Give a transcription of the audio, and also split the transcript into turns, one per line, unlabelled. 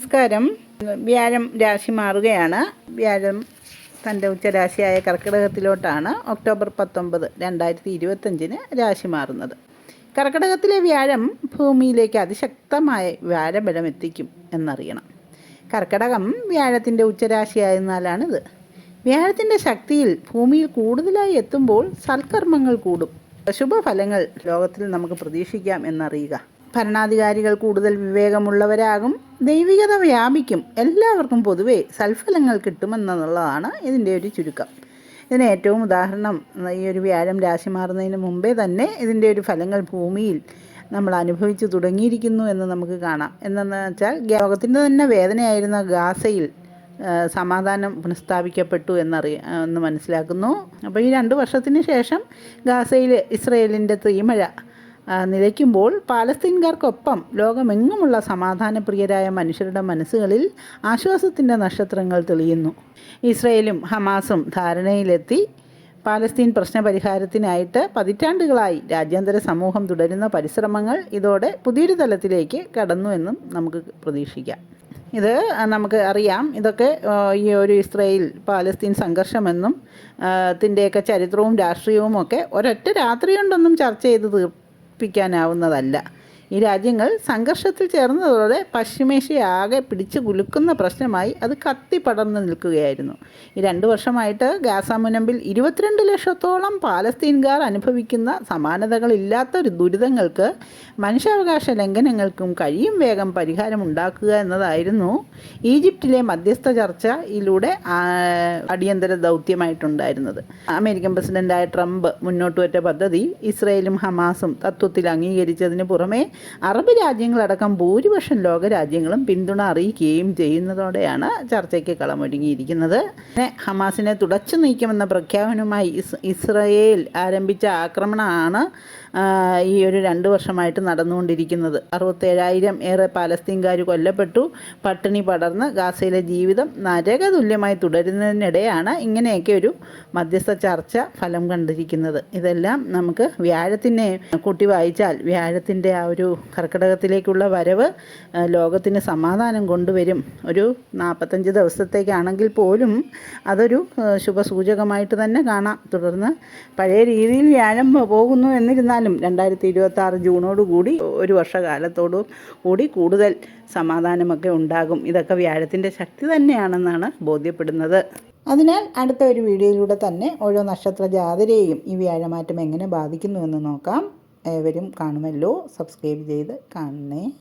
നമസ്കാരം. വ്യാഴം രാശി മാറുകയാണ്. വ്യാഴം തന്റെ ഉച്ചരാശിയായ കർക്കിടകത്തിലോട്ടാണ് ഒക്ടോബർ പത്തൊമ്പത് രണ്ടായിരത്തി ഇരുപത്തഞ്ചിന് രാശി മാറുന്നത്. കർക്കിടകത്തിലെ വ്യാഴം ഭൂമിയിലേക്ക് അതിശക്തമായ വ്യാഴബലം എത്തിക്കും എന്നറിയണം. കർക്കിടകം വ്യാഴത്തിന്റെ ഉച്ചരാശിയായിരുന്നാലാണിത്. വ്യാഴത്തിന്റെ ശക്തിയിൽ ഭൂമിയിൽ കൂടുതലായി എത്തുമ്പോൾ സൽക്കർമ്മങ്ങൾ കൂടും. ശുഭഫലങ്ങൾ ലോകത്തിൽ നമുക്ക് പ്രതീക്ഷിക്കാം എന്നറിയുക. ഭരണാധികാരികൾ കൂടുതൽ വിവേകമുള്ളവരാകും ദൈവികത വ്യാപിക്കും. എല്ലാവർക്കും പൊതുവെ സൽഫലങ്ങൾ കിട്ടുമെന്നുള്ളതാണ് ഇതിന്റെ ഒരു ചുരുക്കം. ഇതിന് ഏറ്റവും ഉദാഹരണം ഈ ഒരു വ്യാഴം രാശി മാറുന്നതിന് മുമ്പേ തന്നെ ഇതിന്റെ ഒരു ഫലങ്ങൾ ഭൂമിയിൽ നമ്മൾ അനുഭവിച്ചു തുടങ്ങിയിരിക്കുന്നു എന്ന് നമുക്ക് കാണാം. എന്നു വെച്ചാൽ ലോകത്തിന്റെ തന്നെ വേദനയായിരുന്ന ഗാസയിൽ സമാധാനം പുനഃസ്ഥാപിക്കപ്പെട്ടു എന്നറിയ എന്ന് മനസ്സിലാക്കുന്നു. അപ്പോൾ ഈ രണ്ട് വർഷത്തിന് ശേഷം ഗാസയിൽ ഇസ്രയേലിന്റെ തീമഴ നിലയ്ക്കുമ്പോൾ പാലസ്തീൻകാർക്കൊപ്പം ലോകമെങ്ങുമുള്ള സമാധാനപ്രിയരായ മനുഷ്യരുടെ മനസ്സുകളിൽ ആശ്വാസത്തിന്റെ നക്ഷത്രങ്ങൾ തെളിയുന്നു. ഇസ്രയേലും ഹമാസും ധാരണയിലെത്തി പാലസ്തീൻ പ്രശ്നപരിഹാരത്തിനായിട്ട് പതിറ്റാണ്ടുകളായി രാജ്യാന്തര സമൂഹം തുടരുന്ന പരിശ്രമങ്ങൾ ഇതോടെ പുതിയൊരു തലത്തിലേക്ക് കടന്നു എന്നും നമുക്ക് പ്രതീക്ഷിക്കാം. ഇത് നമുക്ക് അറിയാം. ഇതൊക്കെ ഈ ഒരു ഇസ്രയേൽ പാലസ്തീൻ സംഘർഷമെന്നും ആ, ത്തിന്റെയൊക്കെ ചരിത്രവും രാഷ്ട്രീയവും ഒക്കെ ഒരൊറ്റ രാത്രി കൊണ്ടൊന്നും ചർച്ച ചെയ്ത് തീർപ്പിക്കാനാവുന്നതല്ല ഈ രാജ്യങ്ങൾ സംഘർഷത്തിൽ ചേർന്നതോടെ പശ്ചിമേഷ്യയാകെ പിടിച്ചു കുലുക്കുന്ന പ്രശ്നമായി അത് കത്തി പടർന്നു നിൽക്കുകയായിരുന്നു. ഈ രണ്ടു വർഷമായിട്ട് ഗാസ മുനമ്പിൽ ഇരുപത്തിരണ്ട് ലക്ഷത്തോളം പാലസ്തീൻകാർ അനുഭവിക്കുന്ന സമാനതകളില്ലാത്ത ഒരു ദുരിതങ്ങൾക്ക് മനുഷ്യാവകാശ ലംഘനങ്ങൾക്കും കഴിയും വേഗം പരിഹാരമുണ്ടാക്കുക എന്നതായിരുന്നു ഈജിപ്തിലെ മധ്യസ്ഥ ചർച്ചയിലൂടെ അടിയന്തര ദൗത്യമായിട്ടുണ്ടായിരുന്നത്. അമേരിക്കൻ പ്രസിഡന്റായ ട്രംപ് മുന്നോട്ട് വെച്ച പദ്ധതി ഇസ്രയേലും ഹമാസും തത്വത്തിൽ അംഗീകരിച്ചതിന് പുറമെ അറബ് രാജ്യങ്ങളടക്കം ഭൂരിപക്ഷം ലോകരാജ്യങ്ങളും പിന്തുണ അറിയിക്കുകയും ചെയ്യുന്നതോടെയാണ് ചർച്ചയ്ക്ക് കളമൊരുങ്ങിയിരിക്കുന്നത്. ഹമാസിനെ തുടച്ചു നീക്കുമെന്ന പ്രഖ്യാപനവുമായി ഇസ് ഇസ്രയേൽ ആരംഭിച്ച ആക്രമണമാണ് ഈ ഒരു രണ്ട് വർഷമായിട്ട് നടന്നുകൊണ്ടിരിക്കുന്നത്. അറുപത്തേഴായിരം ഏറെ പാലസ്തീൻകാർ കൊല്ലപ്പെട്ടു. പട്ടിണി പടർന്ന് ഗാസയിലെ ജീവിതം നരകതുല്യമായി തുടരുന്നതിനിടെയാണ് ഇങ്ങനെയൊക്കെ ഒരു മധ്യസ്ഥ ചർച്ച ഫലം കണ്ടിരിക്കുന്നത്. ഇതെല്ലാം നമുക്ക് വ്യാഴത്തിനെ കൂട്ടി വായിച്ചാൽ വ്യാഴത്തിന്റെ ആ ഒരു കർക്കിടകത്തിലേക്കുള്ള വരവ് ലോകത്തിന് സമാധാനം കൊണ്ടുവരും. ഒരു നാൽപ്പത്തഞ്ച് ദിവസത്തേക്കാണെങ്കിൽ പോലും അതൊരു ശുഭസൂചകമായിട്ട് തന്നെ കാണാം. തുടർന്ന് പഴയ രീതിയിൽ വ്യാഴം പോകുന്നു എന്നിരുന്നാലും രണ്ടായിരത്തി ഇരുപത്തി ആറ് ജൂണോടുകൂടി ഒരു വർഷകാലത്തോടു കൂടി കൂടുതൽ സമാധാനമൊക്കെ ഉണ്ടാകും. ഇതൊക്കെ വ്യാഴത്തിന്റെ ശക്തി തന്നെയാണെന്നാണ് ബോധ്യപ്പെടുന്നത്. അതിനാൽ അടുത്ത ഒരു വീഡിയോയിലൂടെ തന്നെ ഓരോ നക്ഷത്ര ജാതരെയും ഈ വ്യാഴമാറ്റം എങ്ങനെ ബാധിക്കുന്നു എന്ന് നോക്കാം. ഏവരും കാണുമല്ലോ. സബ്സ്ക്രൈബ് ചെയ്ത് കാണണേ.